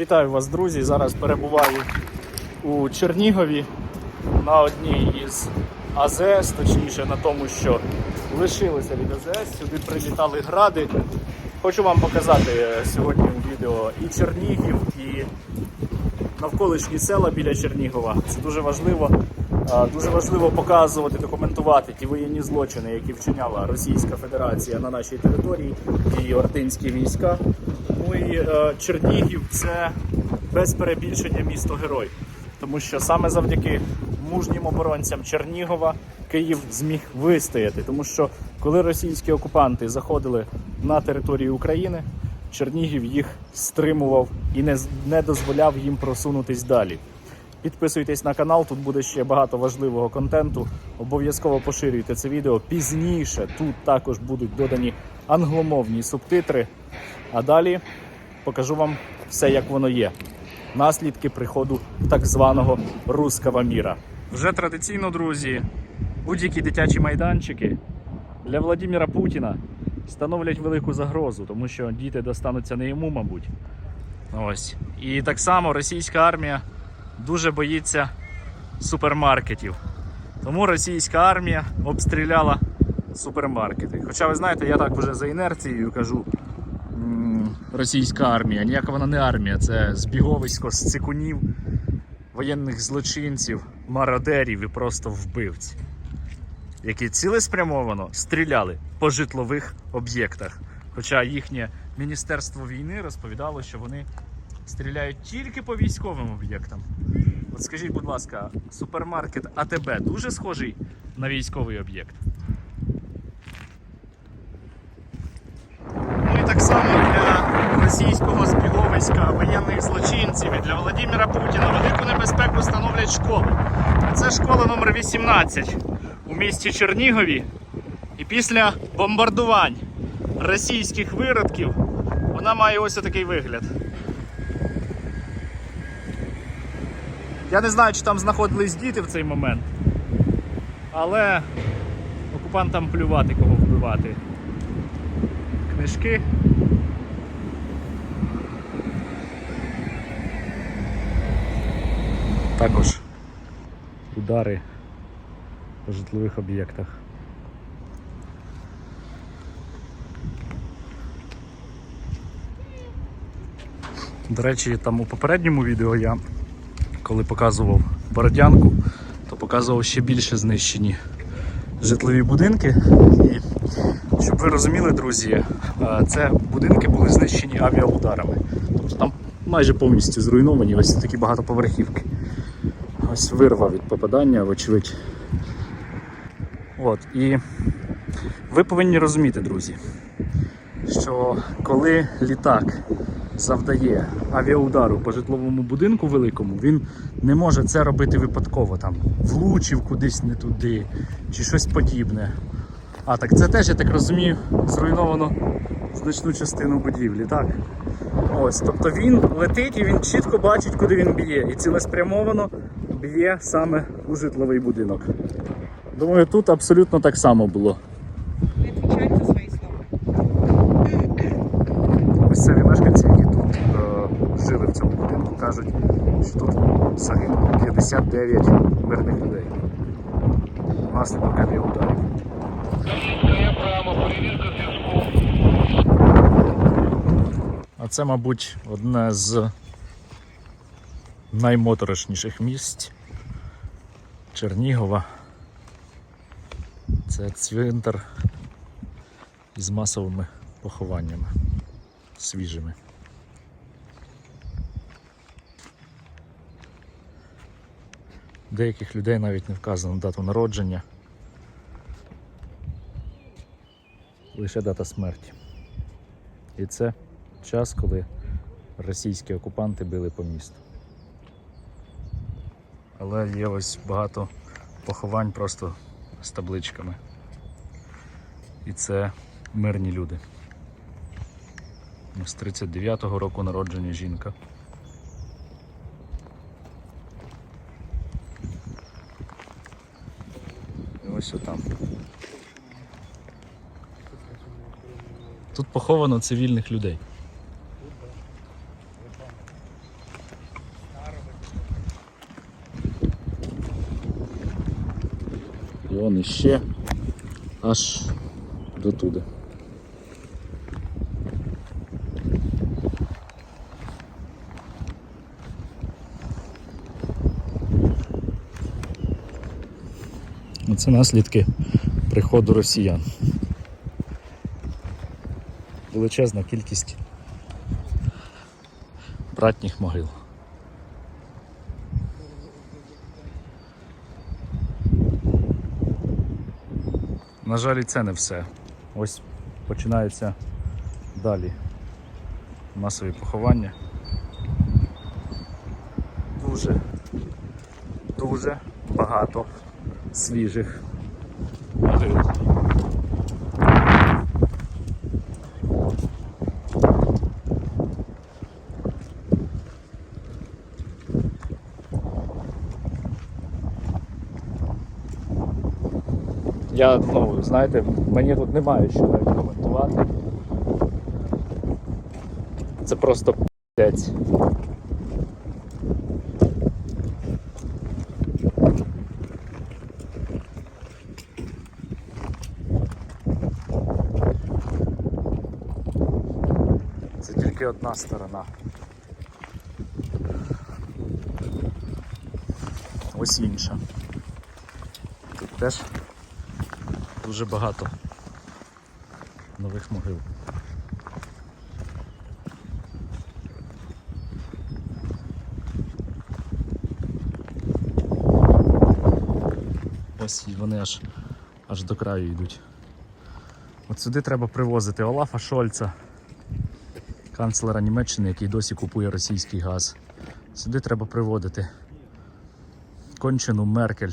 Вітаю вас, друзі! Зараз перебуваю у Чернігові на одній із АЗС, точніше на тому, що лишилося від АЗС. Сюди прилітали гради. Хочу вам показати е, сьогодні відео і Чернігів, і навколишні села біля Чернігова. Це дуже важливо. Дуже важливо показувати, документувати ті воєнні злочини, які вчиняла Російська Федерація на нашій території і ординські війська. Ну е, Чернігів це без перебільшення місто герой, тому що саме завдяки мужнім оборонцям Чернігова Київ зміг вистояти. Тому що коли російські окупанти заходили на територію України, Чернігів їх стримував і не, не дозволяв їм просунутись далі. Підписуйтесь на канал, тут буде ще багато важливого контенту. Обов'язково поширюйте це відео. Пізніше тут також будуть додані англомовні субтитри. А далі покажу вам все, як воно є. Наслідки приходу так званого руского міра. Вже традиційно, друзі, будь-які дитячі майданчики для Владимира Путіна становлять велику загрозу, тому що діти достануться не йому, мабуть. Ось. І так само російська армія дуже боїться супермаркетів. Тому російська армія обстріляла супермаркети. Хоча ви знаєте, я так вже за інерцією кажу. Російська армія, ніяка вона не армія, це збіговисько з цикунів, воєнних злочинців, мародерів і просто вбивць, які цілеспрямовано стріляли по житлових об'єктах. Хоча їхнє міністерство війни розповідало, що вони стріляють тільки по військовим об'єктам. От скажіть, будь ласка, супермаркет АТБ дуже схожий на військовий об'єкт? Ну і так само російського збіговиська воєнних злочинців і для Володимира Путіна велику небезпеку становлять школи. Це школа номер 18 у місті Чернігові. І після бомбардувань російських виродків вона має ось такий вигляд. Я не знаю, чи там знаходились діти в цей момент, але окупантам плювати кого вбивати. Книжки. Також удари по житлових об'єктах. До речі, там у попередньому відео я, коли показував Бородянку, то показував ще більше знищені житлові будинки. І щоб ви розуміли, друзі, е, це будинки були знищені авіаударами. Тобто там майже повністю зруйновані ось такі багатоповерхівки. Ось вирва від попадання, вочевидь. От, і ви повинні розуміти, друзі, що коли літак завдає авіаудару по житловому будинку великому, він не може це робити випадково, там влучив кудись не туди чи щось подібне. А так це теж, я так розумію, зруйновано значну частину будівлі, так? Ось, тобто він летить і він чітко бачить, куди він б'є, і цілеспрямовано б'є саме у житловий будинок. Думаю, тут абсолютно так само було. Не відповідають за свої слова. Місцеві мешканці, які тут е, жили в цьому будинку, кажуть, що тут загинуло 59 мирних людей. Внаслідок авіаударів. А це, мабуть, одне з наймоторошніших місць Чернігова. Це цвинтар із масовими похованнями свіжими. Деяких людей навіть не вказано дату народження. Лише дата смерті. І це час, коли російські окупанти били по місту. Але є ось багато поховань просто з табличками. І це мирні люди. З 39-го року народження жінка. І ось отам. Тут поховано цивільних людей. Вон іще аж дотуди. Це наслідки приходу росіян. Величезна кількість братніх могил. На жаль, і це не все. Ось починається далі масові поховання. Дуже, дуже багато свіжих могил. Я, ну, знаєте, мені тут немає що навіть коментувати. Це просто п***ець. Це тільки одна сторона. Ось інша. Тут теж дуже багато нових могил. Ось вони аж, аж до краю йдуть. От сюди треба привозити Олафа Шольца, канцлера Німеччини, який досі купує російський газ. Сюди треба приводити кончену Меркель,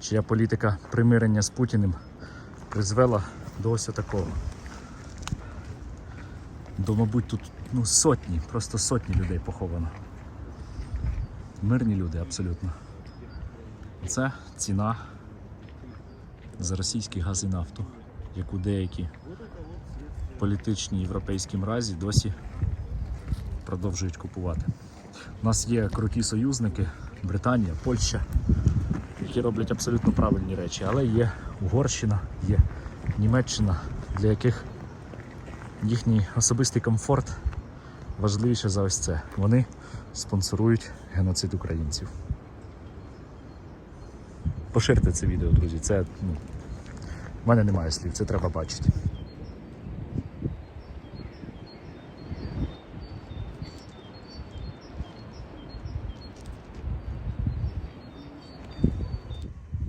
чия політика примирення з Путіним призвела до ось такого. До, мабуть, тут ну, сотні, просто сотні людей поховано. Мирні люди абсолютно. Це ціна за російський газ і нафту, яку деякі політичні європейські мразі досі продовжують купувати. У нас є круті союзники Британія, Польща, які роблять абсолютно правильні речі, але є Угорщина, є Німеччина, для яких їхній особистий комфорт важливіше за ось це. Вони спонсорують геноцид українців. Поширте це відео, друзі. Це ну, в мене немає слів, це треба бачити.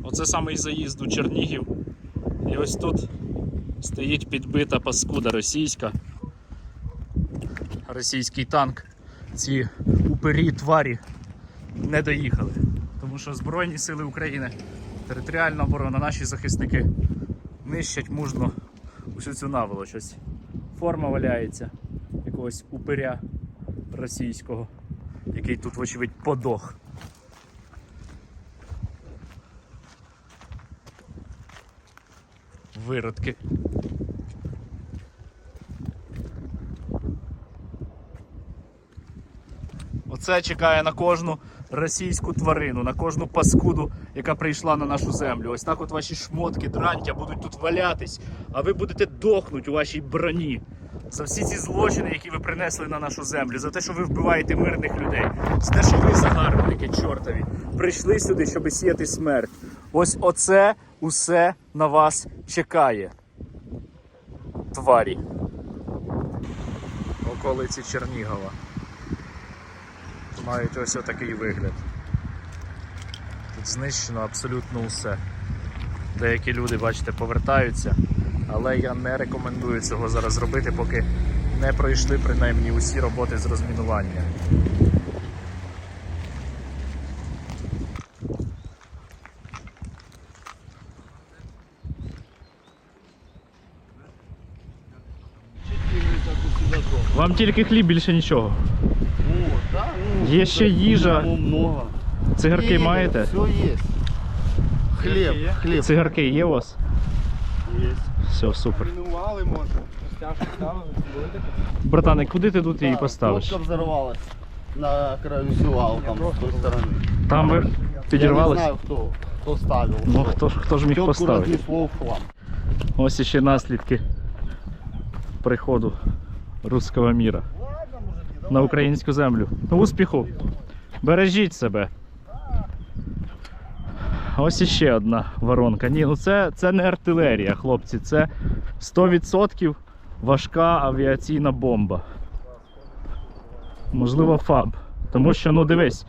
Оце самий заїзд у Чернігів. І ось тут стоїть підбита паскуда російська. Російський танк. Ці упері тварі не доїхали. Тому що Збройні Сили України, територіальна оборона, наші захисники нищать мужно усю цю наволоч. Ось форма валяється якогось упиря російського, який тут, вочевидь, подох. Виродки. Оце чекає на кожну російську тварину, на кожну паскуду, яка прийшла на нашу землю. Ось так от ваші шмотки, дрантя будуть тут валятись, а ви будете дохнуть у вашій броні. За всі ці злочини, які ви принесли на нашу землю, за те, що ви вбиваєте мирних людей, за те, що ви загарбники чортові, прийшли сюди, щоб сіяти смерть. Ось оце усе на вас чекає. Тварі. Околиці Чернігова мають ось отакий вигляд. Тут знищено абсолютно усе. Деякі люди, бачите, повертаються, але я не рекомендую цього зараз робити, поки не пройшли принаймні усі роботи з розмінування. Вам тільки хліб, більше нічого. Є ще їжа. Много. Цигарки маєте? Все есть. Хлеб, хлеб. Цигарки є у вас? Есть. Все, супер. Минували, може. Братане, куди ти тут її поставиш? Кнопка взорвалась на краю там, с той стороны. Там ви Я не підірвались? знаю, хто. Кто ставил? Ну хто ж хто ж міг Тетку поставити? разнесло в хлам. Ось іще наслідки приходу руського міра на українську землю. Успіху! Бережіть себе. Ось іще одна воронка. Ні, ну це, це не артилерія, хлопці. Це 100% важка авіаційна бомба. Можливо, ФАБ. Тому що, ну дивись,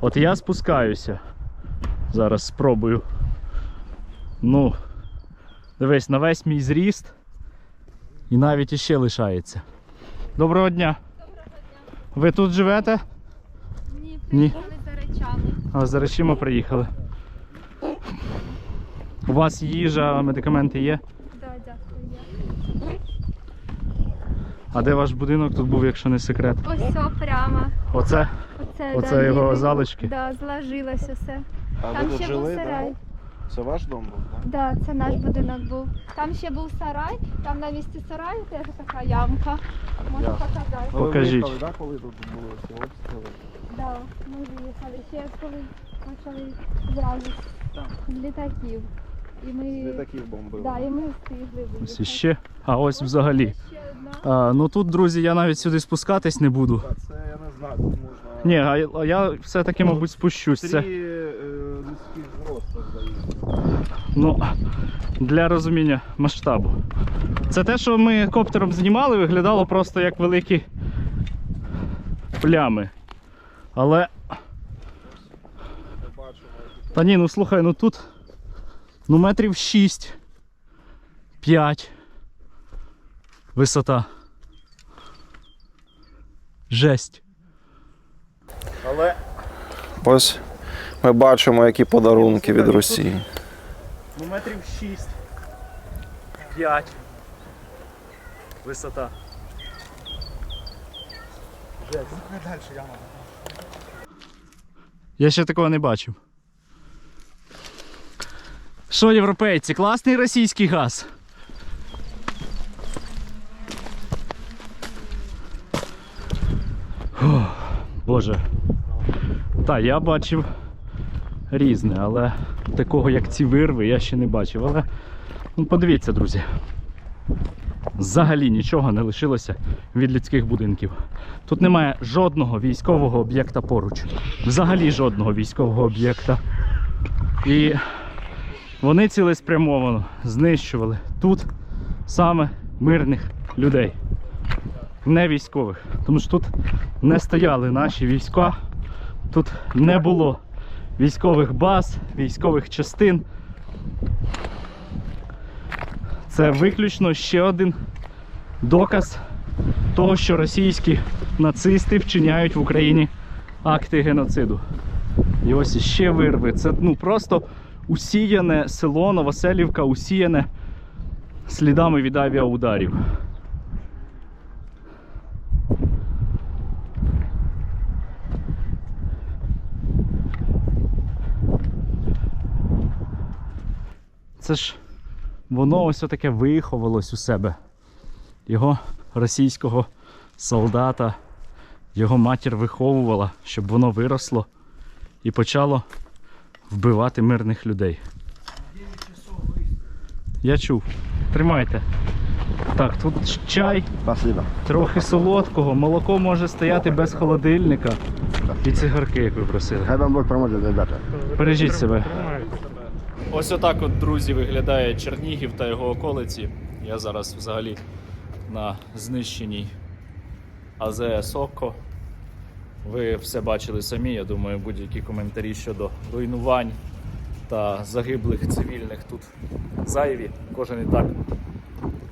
от я спускаюся. Зараз спробую. Ну, Дивись, на весь мій зріст і навіть іще лишається. Доброго дня. Ви тут живете? Ні, Ні. приїхали за речами. А за речима приїхали. У вас їжа, медикаменти є? Да, дякую. є. А де ваш будинок тут був, якщо не секрет? Ось все прямо. Оце? Оце, Оце да, його залишки? Да, зложилось усе. А Там ще був сарай. Це ваш дом був, так? Да, це наш будинок був. Там ще був сарай, там на місці сараю теж така ямка. Можу Ясно. показати. Ну, ви Покажіть. виїхали, да, коли тут було ці обстріли? Да, ми виїхали. Ще коли почали зразу з літаків. І ми, Літаків бомбили. да, і ми встигли виїхати. Ось іще. А ось взагалі. Ще одна. А, ну тут, друзі, я навіть сюди спускатись не буду. Так, Це я не знаю, тут можна... Ні, а я- а я все-таки, мабуть, спущусь. Це, Три е, людських зростів заїхали. Ну, для розуміння масштабу. Це те, що ми коптером знімали, виглядало просто як великі плями. Але. Та ні, ну слухай, ну тут ну метрів 6, 5 висота. Жесть. Але Ось ми бачимо, які подарунки від Росії. Ну метрів 6, 5 висота. Жесть. Я ще такого не бачив. Що, європейці, класний російський газ? Фух, Боже. Та, я бачив різне, але такого, як ці вирви, я ще не бачив. Але ну, подивіться, друзі. Взагалі нічого не лишилося від людських будинків. Тут немає жодного військового об'єкта поруч. Взагалі жодного військового об'єкта. І вони цілеспрямовано знищували тут саме мирних людей, не військових. Тому що тут не стояли наші війська, тут не було військових баз, військових частин. Це виключно ще один доказ того, що російські нацисти вчиняють в Україні акти геноциду. І ось іще вирви. Це ну просто усіяне село Новоселівка, усіяне слідами від авіаударів. Це ж воно ось таке виховалось у себе. Його російського солдата, його матір виховувала, щоб воно виросло і почало вбивати мирних людей. Я чув. Тримайте. Так, тут чай, Спасибо. трохи солодкого, молоко може стояти без холодильника. І цигарки, як ви просили. Хай вам Бог поможет, ребята. Бережіть себе. Ось отак от, друзі, виглядає Чернігів та його околиці. Я зараз взагалі на знищеній АЗС Окко. Ви все бачили самі, я думаю, будь-які коментарі щодо руйнувань та загиблих цивільних тут зайві. Кожен і так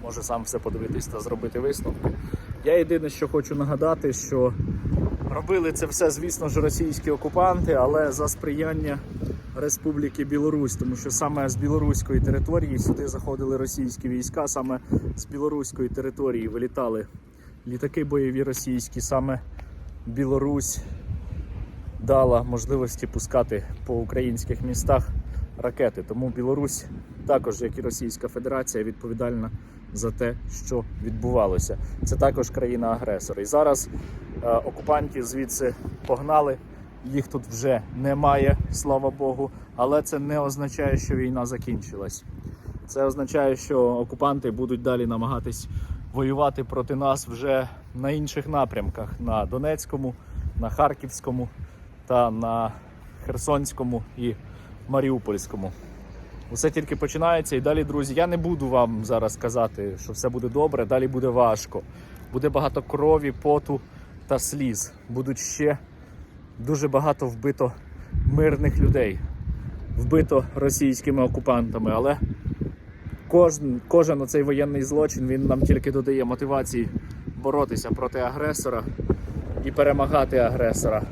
може сам все подивитись та зробити висновки. Я єдине, що хочу нагадати, що робили це все, звісно ж, російські окупанти, але за сприяння Республіки Білорусь, тому що саме з білоруської території сюди заходили російські війська, саме з білоруської території вилітали літаки бойові російські, саме Білорусь дала можливості пускати по українських містах ракети. Тому Білорусь, також як і Російська Федерація, відповідальна за те, що відбувалося. Це також країна-агресор. І зараз е, окупантів звідси погнали їх тут вже немає, слава Богу. Але це не означає, що війна закінчилась. Це означає, що окупанти будуть далі намагатись воювати проти нас вже на інших напрямках: на Донецькому, на Харківському та на Херсонському і Маріупольському. Усе тільки починається і далі, друзі. Я не буду вам зараз казати, що все буде добре, далі буде важко. Буде багато крові, поту та сліз. Будуть ще дуже багато вбито мирних людей, вбито російськими окупантами. Але кожен, кожен оцей воєнний злочин він нам тільки додає мотивації боротися проти агресора і перемагати агресора.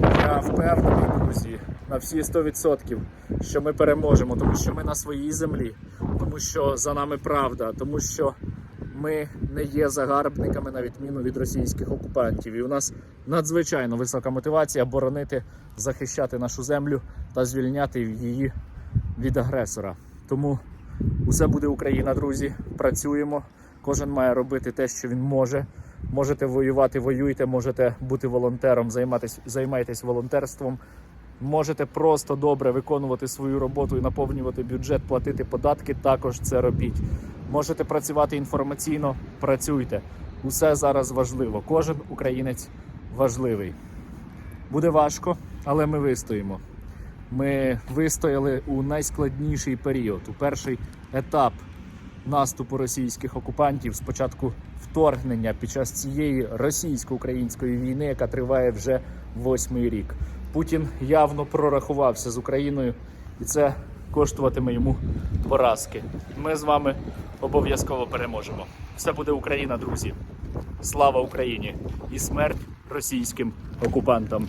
Я впевнений, друзі, на всі 100%, що ми переможемо, тому що ми на своїй землі, тому що за нами правда, тому що ми не є загарбниками на відміну від російських окупантів. І у нас надзвичайно висока мотивація боронити, захищати нашу землю та звільняти її від агресора. Тому усе буде Україна, друзі. Працюємо. Кожен має робити те, що він може. Можете воювати, воюйте, можете бути волонтером, займатись, займайтесь волонтерством. Можете просто добре виконувати свою роботу і наповнювати бюджет, платити податки. Також це робіть. Можете працювати інформаційно, працюйте. Усе зараз важливо. Кожен українець важливий. Буде важко, але ми вистоїмо. Ми вистояли у найскладніший період, у перший етап наступу російських окупантів, спочатку вторгнення під час цієї російсько-української війни, яка триває вже восьмий рік. Путін явно прорахувався з Україною, і це коштуватиме йому поразки. Ми з вами обов'язково переможемо. Все буде Україна, друзі. Слава Україні і смерть російським окупантам.